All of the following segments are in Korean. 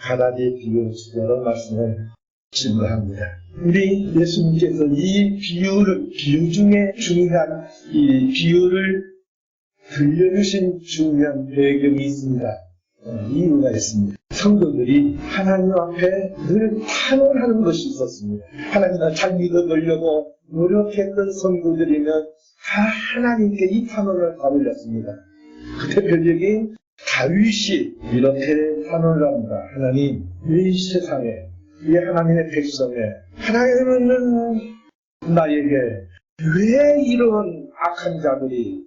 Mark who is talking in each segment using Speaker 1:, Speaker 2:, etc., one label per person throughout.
Speaker 1: 가라지 비유 주제로 말씀을 진행합니다. 우리 예수님께서 이 비유를, 비유 중에 중요한 이 비유를 들려주신 중요한 배경이 있습니다. 어, 이유가 있습니다. 성도들이 하나님 앞에 늘 탄원하는 것이 있었습니다. 하나님을 잘 믿어보려고 노력했던 성도들이면 다 하나님께 이 탄원을 다 올렸습니다. 그 대표적인 다윗이 이렇게 합니다. 하나님, 이 세상에, 이 하나님의 백성에, 하나님은 나에게 왜 이런 악한 자들이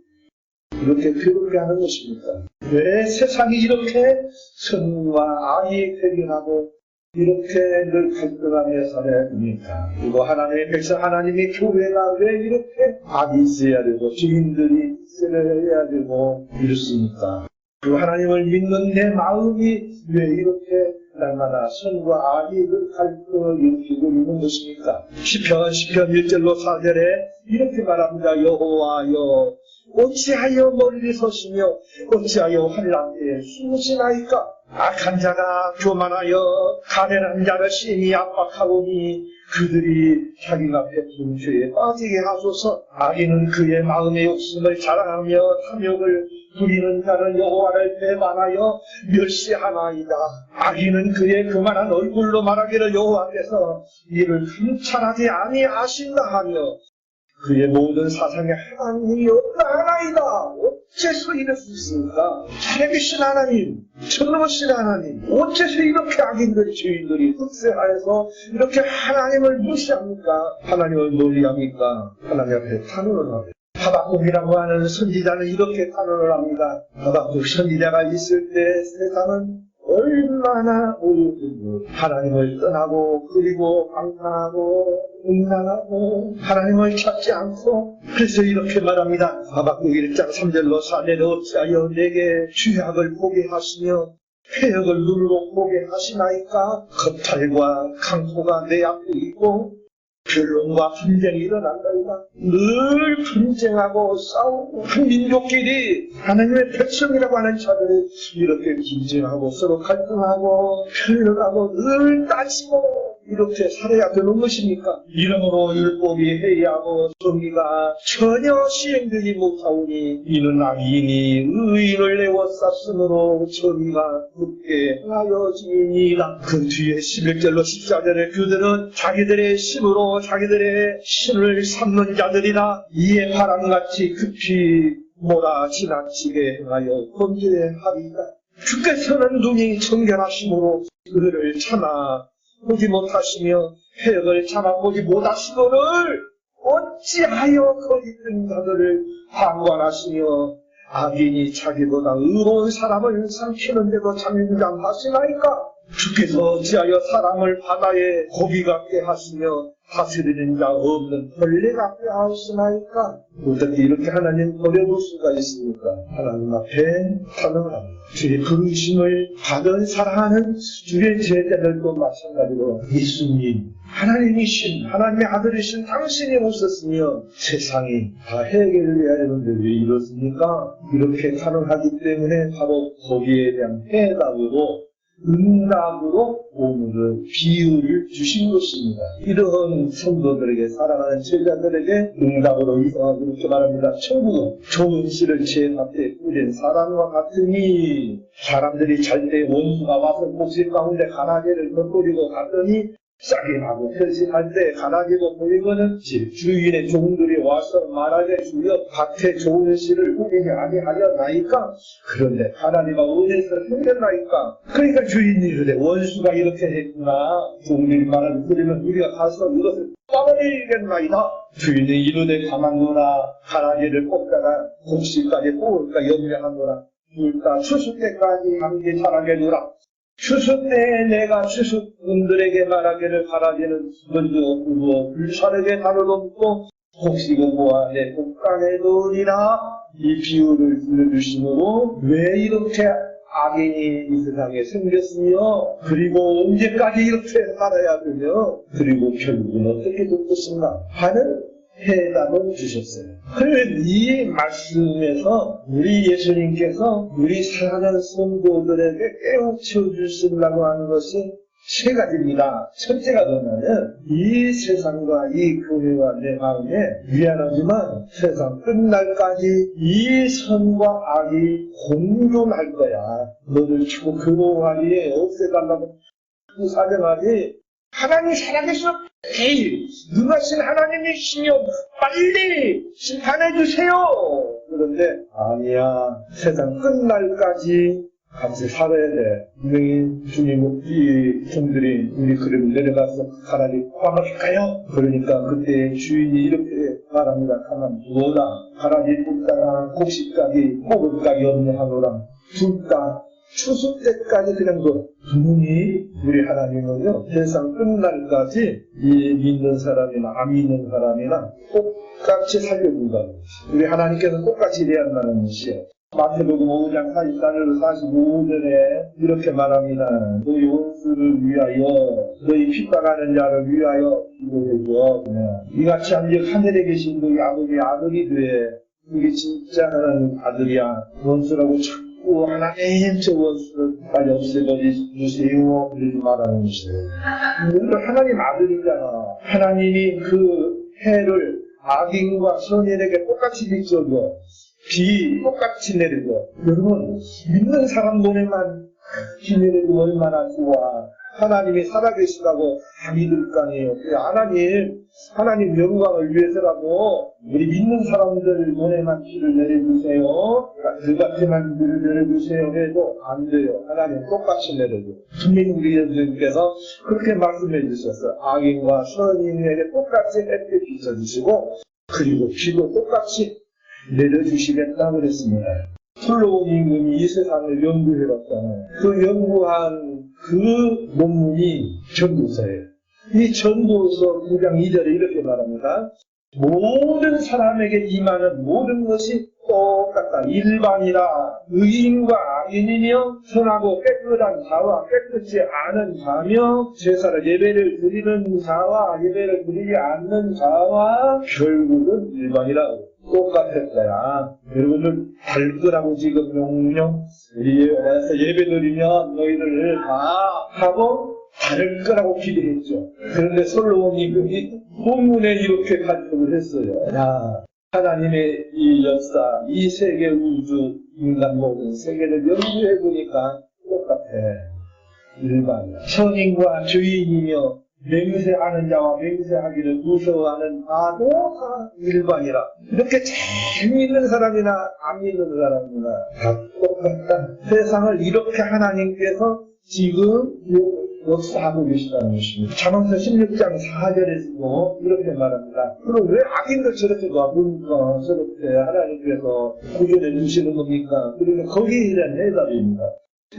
Speaker 1: 이렇게 괴롭게 하는 것입니까? 왜 세상이 이렇게 선과 악이 대결하고 이렇게 늘 갈등하며 살아야 됩니까? 그리고 하나님의 백성, 하나님의 교회가 왜 이렇게 악이 있어야 되고 주인들이 있어야 되고 이렇습니까? 그 하나님을 믿는 내 마음이 왜 이렇게 날마다 선과 악이 그 갈등을 일으키고 있는 것입니까? 시편, 시편 1절로 4절에 이렇게 말합니다. 여호와여 어찌하여 멀리 서시며 어찌하여 환란에 숨으시나이까 악한 자가 교만하여 가련한 자를 심히 압박하오니 그들이 자기가 베푼 죄에 빠지게 하소서 악인은 그의 마음의 욕심을 자랑하며 탐욕을 부리는 자는 여호와를 배반하여 멸시하나이다 악인은 그의 그만한 얼굴로 말하기를 여호와께서 이를 흠찬하지 아니하신다 하며 그의 모든 사상에 하나님이 없다 하나이다. 어째서 이럴 수 있습니까? 살아계신 하나님, 전능하신 하나님, 어째서 이렇게 악인들이, 죄인들이 흑세하여서 이렇게 하나님을 무시합니까? 하나님을 놀리합니까? 하나님 앞에 탄원을 합니다. 하박국이라고 하는 선지자는 이렇게 탄원을 합니다. 하박국 선지자가 있을 때 세상은 얼마나 하나님을 떠나고 그리고 방탕하고 음란하고 하나님을 찾지 않고 그래서 이렇게 말합니다. 하박국 1장 3절로 4절에 어찌하여 내게 죄악을 보게 하시며 폐역을 눌러 보게 하시나이까 겁탈과 강포가 내 앞에 있고 변론과 분쟁이 일어난다니까 늘 분쟁하고 싸우고 한 민족끼리 하나님의 백성이라고 하는 자들이 이렇게 분쟁하고 서로 갈등하고 변론하고 늘 따지고 이렇게 살아야 되는 것입니까? 이러므로 율법이 회의하고 정의가 전혀 시행되지 못하오니 이는 악인이 의인을 내워 쌌으므로 정의가 굳게 하여지니라 그 뒤에 11절로 14절에 그들은 자기들의 힘으로 자기들의 신을 삼는 자들이라 이에 바람같이 급히 몰아 지나치게 행하여 범죄하리다 주께서는 눈이 청결하심으로 그들을 참아 보지 못하시며 해역을 참아보지 못하시거를 어찌하여 거짓 된 자들을 방관하시며 악인이 자기보다 의로운 사람을 삼키는데도 잠잠하시나이까 주께서 어찌하여 사람을 바다에 고기 같게 하시며 다스리는 자 없는 벌레 같게 하시나이까 어떻게 이렇게 하나님 버려볼 수가 있습니까? 하나님 앞에 탄원합니다. 주의 부르심을 받은 사랑하는 주의 제자들도 마찬가지로 예수님 하나님이신 하나님의 아들이신 당신이 오셨으며 세상이 다 해결해야 되는데 왜 이렇습니까? 이렇게 탄원하기 때문에 바로 거기에 대한 해답으로 응답으로 오늘은 비유를 주신 것입니다. 이런 성도들에게 사랑하는 제자들에게 응답으로 이성하고 이렇게 말합니다. 천국은 좋은 씨를 제 앞에 뿌린 사람과 같으니 사람들이 잘 때 원수가 와서 목실 가운데 가나지를 덧뿌리고 갔더니 싸게 하고 편식할 때 가나지고 보이거는 집 주인의 종들이 와서 말하되 주여 밭에 좋은 씨를 뿌리지 아니하려나이까? 그런데 하나님아 어디서 생겼나이까? 그러니까 주인이 이르되 원수가 이렇게 했구나. 종들이 말을 들으면 우리가 가서 이것을 까버리겠나이다. 주인이 이르되 가만노라. 가나지를 뽑다가 곡식까지 뽑을까 염려하노라. 둘다 추수 때까지 함께 자라게 두라 추수 때 내가 추수꾼들에게 말하기를 바라기는 먼저 구워 불사르게 다뤄놓고 혹시고 모아 내 독강에 넣으리라 이 비유를 들려주심으로 왜 이렇게 악인이 이 세상에 생겼으며 그리고 언제까지 이렇게 살아야 되며 그리고 결국은 어떻게 될 것인가 하는 해답을 주셨어요. 이 말씀에서 우리 예수님께서 우리 사랑하는 성도들에게 깨우쳐 주시려고 하는 것이 세 가지입니다. 첫째가 뭐냐면 이 세상과 이 교회와 내 마음에 미안하지만 세상 끝날까지 이 선과 악이 공존할 거야. 너를 주고 그로하기에 없애달라고 그 사정하니 하나님 살아계시오. 에이, 누가신 하나님이시여 빨리 심판해 주세요. 그런데 아니야. 세상 끝날까지 같이 살아야 돼. 분명히 주님, 이 종들이 우리 그림 내려가서 가라리 포함할까요? 그러니까 그때 주인이 이렇게 말합니다. 가만 두어라. 가라리 붓다가 곡식가기, 먹을가기 없는 하노라. 둘다 추수 때까지 그냥 그 분명히 우리 하나님은요 세상 끝날까지 이 믿는 사람이나 안 믿는 사람이나 똑같이 살려준다는 것이 우리 하나님께서 똑같이 대한다는 것이에요 마태복음 5장 44절 45절에 이렇게 말합니다. 너희 원수를 위하여 너희 핍박하는 자를 위하여 기도해줘. 이같이 한즉 하늘에 계신 너희 아버지 아들이 돼. 이게 진짜 하나님 아들이야. 원수라고 자꾸 하나님 저 원수를 빨리 없애버리세요. 이렇게 말하는 것이에요. 우리도 하나님 아들이잖아. 하나님이 그 해를 악인과 선인에게 똑같이 비춰줘. 비 똑같이 내리고 여러분 믿는 사람들에만 비 내리고 얼마나 좋아 하나님이 살아계시다고 다 믿을 거 아니에요. 그 하나님 하나님 영광을 위해서라도 우리 믿는 사람들 눈에만 비를 내려주세요. 그같이만 비를 내려주세요 해도 안 돼요. 하나님 똑같이 내려줘. 분명히 우리 예수님께서 그렇게 말씀해 주셨어요. 악인과 선인에게 똑같이 햇빛 비춰주시고 그리고 비도 똑같이 내려주시겠다 그랬습니다. 임금이 이 세상을 연구해봤잖아요. 그 연구한 그 논문이 전도서예요. 이 전도서 9장 2절에 이렇게 말합니다. 모든 사람에게 임하는 모든 것이 똑같다. 일반이라 의인과 악인이며 선하고 깨끗한 자와 깨끗지 않은 자며 제사를 예배를 드리는 자와 예배를 드리지 않는 자와 결국은 일반이라 똑같을 거야. 여러분들 달 거라고 지금 와서 예배 드리면 너희들 다 하고 다를 거라고 기대했죠. 그런데 솔로몬이 본문에 이렇게 간섭을 했어요. 야, 하나님의 이 역사, 이 세계 우주, 인간 모든 세계를 연구해 보니까 똑같아. 일반이야. 선인과 죄인이며 맹세하는 자와 맹세하기를 무서워하는 다 일반이라. 이렇게 잘 믿는 사람이나 안 믿는 사람이나 다 똑같다. 세상을 이렇게 하나님께서 지금 역사하고 계시다는 것입니다. 자문서 16장 4절에서도 이렇게 말합니다. 그럼 왜 악인들 저렇게 놔둡니까? 저렇게 하나님께서 구조해 주시는 겁니까? 그러면 거기에 대한 대답입니다.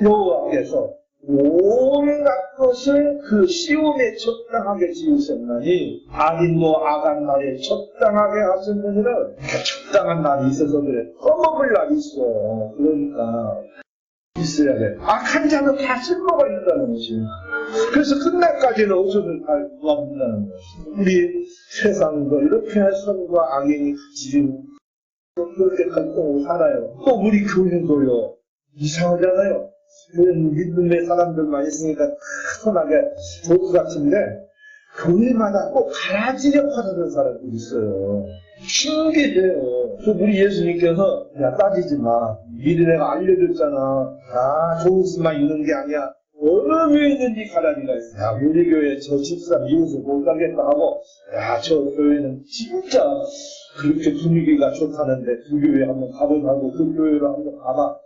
Speaker 1: 여호와께서 온갖 것을 그 시험에 적당하게 지으셨나니 악인도 악한 날에 적당하게 하셨느니라 적당한 날이 있어서 그래. 써먹을 날이 있어 그러니까 있어야 돼. 악한 자는 다 쓸모가 있다는 것이에요 그래서 끝날까지는 없어도 다 도와준다는 거예요 우리 세상도 이렇게 선과 악인이 지금 그렇게 갈등하고 살아요. 또 우리 교회도요 이상하잖아요 믿음의 사람들만 있으니까 편하게 좋을 것 같은데 교회마다 꼭 가라지려 하는 사람들이 있어요. 신기해요. 그 우리 예수님께서 야 따지지 마. 미리 내가 알려줬잖아. 다 좋은 수만 있는 게 아니야. 어느 교회 있는지 가라지가 있어. 야 우리 교회 저 집사 미워서 못 가겠다 하고 야 저 교회는 진짜 그렇게 분위기가 좋다는데 그 교회 한번 가보자고 그 교회로 한번 가봐.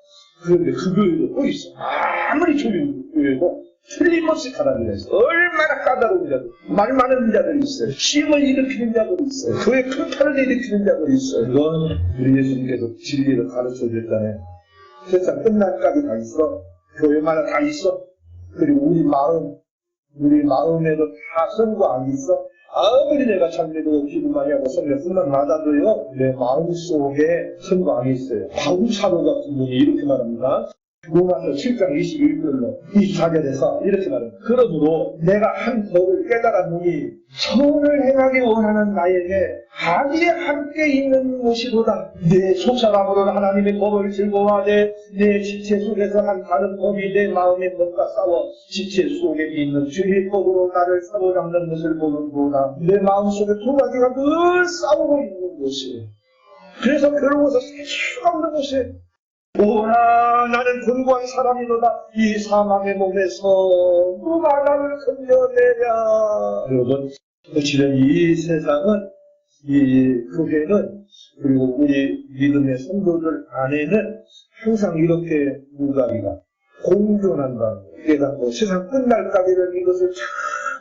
Speaker 1: 그런데 그 교회도 또 있어. 아무리 좋은 교회고 틀림없이 가라앉아 있어. 얼마나 까다로운 자들, 말 많은 자들이 있어요. 시험을 일으키는 자들이 있어요. 교회 큰 탈을 일으키는 자들이 있어요. 이건 우리 예수님께서 진리를 가르쳐 줬잖아요. 세상 끝날까지 다 있어. 교회마다 다 있어. 그리고 우리 마음, 우리 마음에도 다 선과 악이 있어. 아무리 내가 참되고 기도 많이 하고 성경 뿐만 맞아도요, 내 마음 속에 선과 악이 있어요. 사도 같은 분이 이렇게 말합니다. 로마서 7장 21절로 24절에서 이렇게 말합니다. 그러므로 내가 한 법을 깨달았노니 선을 행하기 원하는 나에게 악이 함께 있는 것이로다. 내 속사람으로 하나님의 법을 즐거워하되 내 지체 속에서 한 다른 법이 내 마음의 법과 싸워 지체 속에 있는 죄의 법으로 나를 사로잡는 것을 보는구나. 내 마음 속에 두 가지가 늘 싸우고 있는 것이. 그래서 괴로워서 살 수가 없는 것이. 오나 나는 곤고한 사람이로다. 이 사망의 몸에서 누가 나를 건져내랴. 여러분 지금 이 세상은 이 교회는 그리고 우리 믿음의 성도들 안에는 항상 이렇게 무가리가 공존한다는 거 깨닫고 세상 끝날까지는 이것을 잘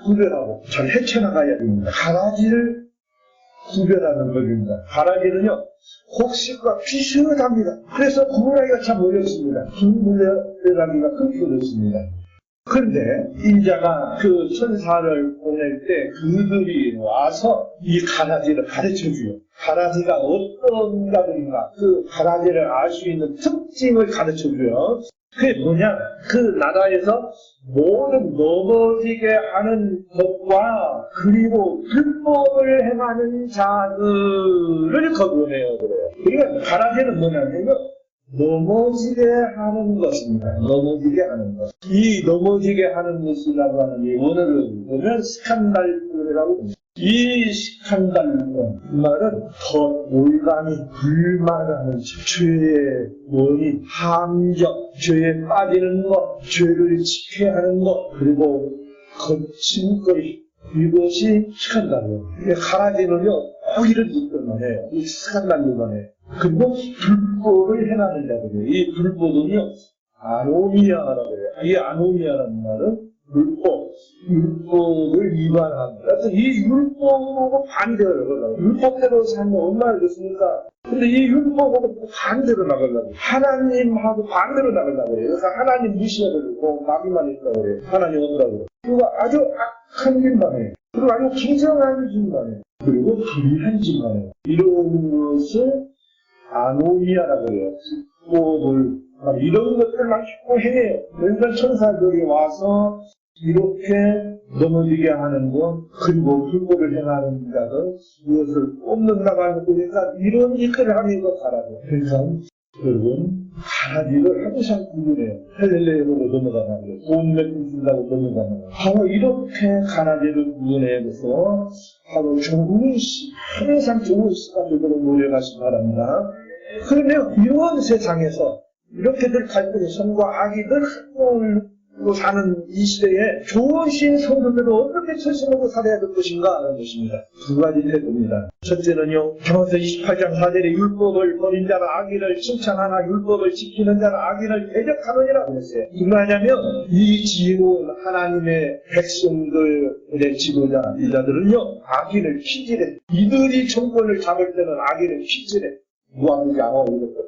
Speaker 1: 구별하고 잘 헤쳐나가야 됩니다. 가라지를 구별하는 법입니다 가라지는요 곡식과 비슷합니다. 그래서 구분하기가 참 어렵습니다. 구분하기가 그렇게 어렵습니다. 그런데 인자가 그 천사를 보낼 때 그들이 와서 이 가라지를 가르쳐 줘요. 가라지가 어떤 가들인가 그 가라지를 알 수 있는 특징을 가르쳐 줘요. 그게 뭐냐? 그 나라에서 모든 넘어지게 하는 것과 그리고 불법을 행하는 자들을 거두어내요 그래요. 그러니까 가라지는 뭐냐면 넘어지게 하는 것입니다. 넘어지게 하는 것. 이 넘어지게 하는 것이라고 하는 이 원어를 보면 스칸달이라고 합니다. 이 스칸달은 그 말은 더 올가미 불만하는 죄의 원인, 함정, 죄에 빠지는 것, 죄를 지켜야 하는 것, 그리고 거친 거리 이것이 스칸달이에요. 가라지는요, 꼭 이런 짓들만 해요. 이 스칸달로만 해요. 그리고 불법을 행하는 자들이에요. 이 불법은요, 아노미아라고 해요. 이 아노미아라는 말은 율법, 율법을 위반한다. 그래서 이 율법하고 반대로 나가려고. 율법대로 살면 얼마나 좋습니까? 근데 이 율법하고 반대로 나가려고. 하나님하고 반대로 나가려고 해요. 그래서 하나님 무시하려고 마귀만 있다고 해요. 하나님 없다고. 그리고 아주 악한 일만 해요. 그리고 아주 기정한 짓만 해요. 그리고 불의한 짓만 해요. 이런 것을 아노미아라고 해요. 율법을 이런 것들만 자꾸 해요. 그러니까 천사들이 와서 이렇게 넘어지게 하는 것, 그리고 불법을 행하는 자들, 이것을 뽑는다고 하는 거니까 이런 일들을 것 가라고. 그래서 여러분, 가라지를 항상 구분해요. 헬렐레로 넘어가는 거예요. 온맥 준다고 넘어가는 거예요. 바로 이렇게 가라지를 구분해서 바로 시, 항상 좋은 습관으로 노력하시기 바랍니다. 그러면 이런 세상에서 이렇게들 갈등이 선과 악이들 한몸으로 사는 이 시대에 좋으신 성도들을 어떻게 처신하고 살아야 될 것인가 하는 것입니다. 두 가지 태도입니다. 첫째는요, 경호서 28장 4절에 율법을 버린 자는 악인을 칭찬하나 율법을 지키는 자는 악인을 대적하느니라 그랬어요. 뭐냐면 이 지혜로운 하나님의 백성들의 지도자 이자들은요, 악인을 피질해. 이들이 정권을 잡을 때는 악인을 피질해. 무한히 양호하고 이것들.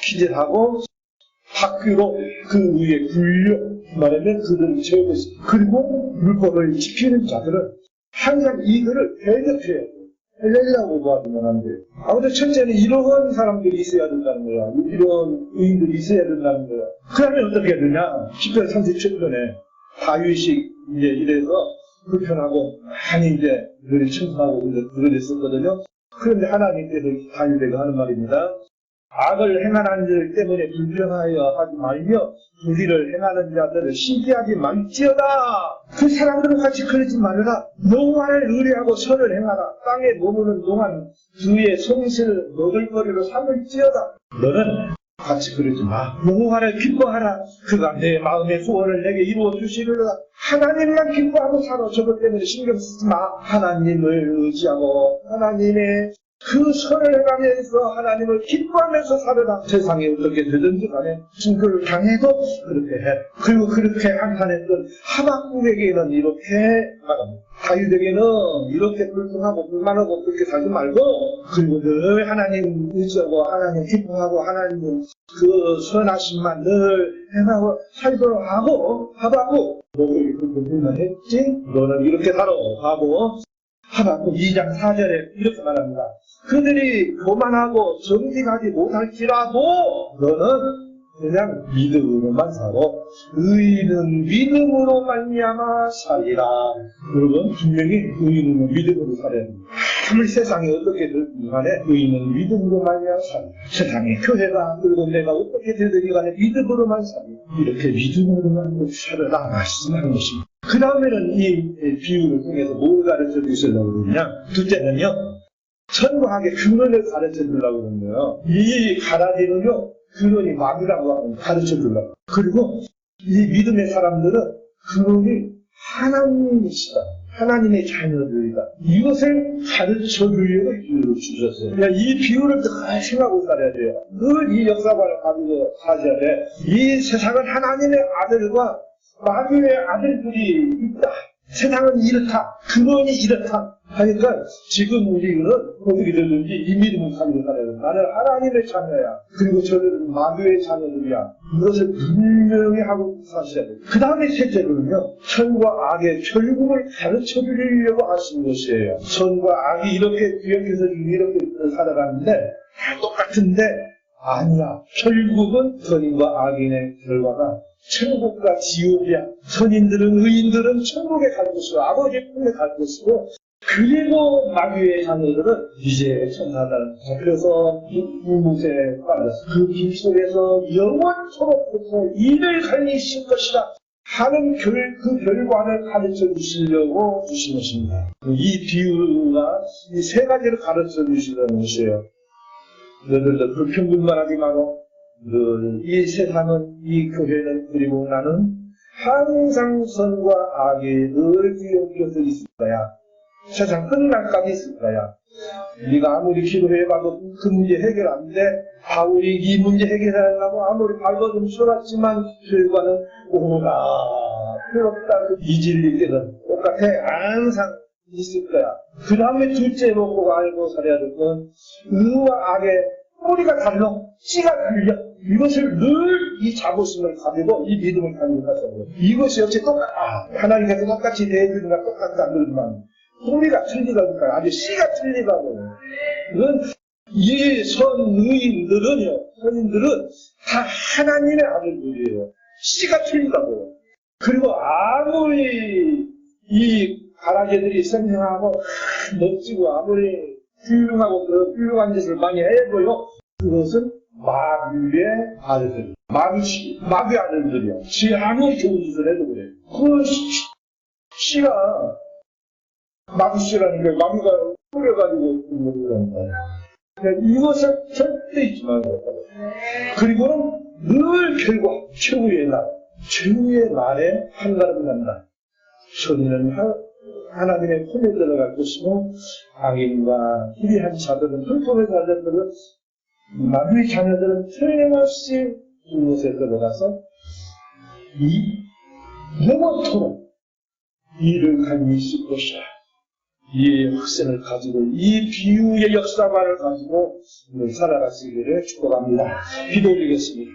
Speaker 1: 피질하고 학교로 그 위에 굴려 말하면 그들을 채우고 있습니다. 그리고 율법을 지키는 자들은 항상 이들을 대적해야 돼요. 헬렐라고 봐주면 안 돼요. 아무튼 첫째는 이런 사람들이 있어야 된다는 거야. 이런 의인들이 있어야 된다는 거야. 그러면 어떻게 해야 되냐? 10편 37편에 다윗이 이제 이래서 불편하고 많이 이제 늘 청소하고 그러셨었거든요. 그런데 하나님께서 다윗에게 하는 말입니다. 악을 행하는 자들 때문에 불평하여 하지 말며 불의를 행하는 자들을 신기하게 말지어다. 그 사람들은 같이 그러지 말아라. 노화를 의뢰하고 선을 행하라. 땅에 머무는 동안 주의 성실을 먹을거리로 삼을지어다. 너는 같이 그러지 마. 노화를 기뻐하라. 그가 내 마음의 소원을 내게 이루어 주시리라. 하나님만 기뻐하고 살아. 저것 때문에 신경 쓰지 마. 하나님을 의지하고 하나님의 그 선을 행하면서 하나님을 기뻐하면서 살아라. 세상에 어떻게 되든지 간에 증거를 당해도 그렇게 해. 그리고 그렇게 한탄했던 하박국에게는 이렇게 말합니다. 다윗에게는 이렇게 불평하고 불만하고 그렇게 살지 말고 그리고 늘 하나님 의지하고 하나님 기뻐하고 하나님 그 선하심만 늘 행하고 살도록 하고 하박국 너를 그렇게 불만했지? 너는 이렇게 살아 하고 하박국 2장 4절에 이렇게 말합니다. 그들이 교만하고 정직하지 못할지라도 너는 그냥 믿음으로만 살고 의인은 믿음으로 말미암아 살리라. 여러분 분명히 의인은 믿음으로 살아야 됩니다. 아무리 세상이 어떻게든 간에 의인은 믿음으로 말미암아 살리라. 세상에 교회가 그리고 내가 어떻게 되든 간에 믿음으로만 살리라. 이렇게 믿음으로만 살아라 말씀하는 것입니다. 그 다음에는 이 비유를 통해서 뭘 가르쳐 주시려고 그러냐? 둘째는요, 천과학의 근원을 가르쳐 주려고 그러는데요. 이 가라지는요, 근원이 하는 가르쳐 주려고. 그리고 이 믿음의 사람들은 근원이 하나님이시다. 하나님의 자녀들이다. 이것을 가르쳐 주려고 비유를 주셨어요. 그러니까 이 비유를 잘 생각하고 살아야 돼요. 늘 이 역사관을 가지고 사셔야 돼. 이 세상은 하나님의 아들과 마귀의 아들들이 있다. 세상은 이렇다. 근원이 이렇다. 하니까 지금 우리는 어떻게 됐는지 이 믿음을 가지고 살아야 돼. 나는 하나님의 자녀야. 그리고 저는 마귀의 자녀들이야. 이것을 분명히 하고 사셔야 돼. 그 다음에 셋째로는요. 선과 악의 결국을 가르쳐 주려고 하신 것이에요. 선과 악이 이렇게 구역해서 이렇게 살아가는데 다 똑같은데 아니야. 결국은 선인과 악인의 결과가 천국과 지옥이야. 선인들은 의인들은 천국에 갈 것이고 아버지 품에 갈 것이고 그리고 마귀의 자녀들은 이제 천사들 잡혀서 무무에 빠져서 그길 속에서 영원토록 이를 갈리신 것이다. 하는 결, 그 결과를 가르쳐 주시려고 주신 것입니다. 이 비유가 이 세 가지를 가르쳐 주시려는 것이에요. 너희들도 불평불만 하지 말고 늘이 세상은 이 교회는 그리고 나는 항상 선과 악이 늘 뒤엉겨서 있을 거야. 세상 끝날까지 있을 거야. 네가 아무리 기도해봐도 그 문제 해결 안 돼. 바울이 이 문제 해결하려고 아무리 발버둥 쏘았지만 결과는 오라 필요없다. 이질릴 때는 똑같아. 항상 있을 거야. 그 다음에 둘째 놓고 알고 살아야 될 건 의와 악의 뿌리가 달라. 씨가 달려. 이것을 늘 이 자부심을 가지고 이 믿음을 가지고 가서 이것이 역시 똑같아. 하나님께서 똑같이 대해주니까 똑같이 안 들지만 뿌리가 틀리다니까 아주 씨가 틀리다고. 이건 이 선의인들은요, 선인들은 다 하나님의 아들들이에요. 씨가 틀리다고. 그리고 아무리 이 가라지들이 생생하고 멋지고 아무리 훌륭하고 그 훌륭한 짓을 많이 해도요, 그것은 마귀의 아들들. 마귀, 마귀 아들들이야. 지 아무리 좋은 짓을 해도 그래. 그 씨, 씨가 마귀 씨라는 게 마귀가 뿌려가지고 거야. 그러니까 이것을 절대 잊지 말고. 그리고는 늘 결과, 최후의 날, 최후의 날에 한 걸음 간다. 선인은 하, 하나님의 품에 들어갈 것이고, 악인과 희비한 자들은, hul품의 자들은, 마귀의 자녀들은 틀림없이 이곳에 들어가서, 이, 영원토록 이를 가지고 있을 것이야. 이 확신을 가지고 이 비유의 역사관을 가지고 살아가시기를 축복합니다. 기도 드리겠습니다.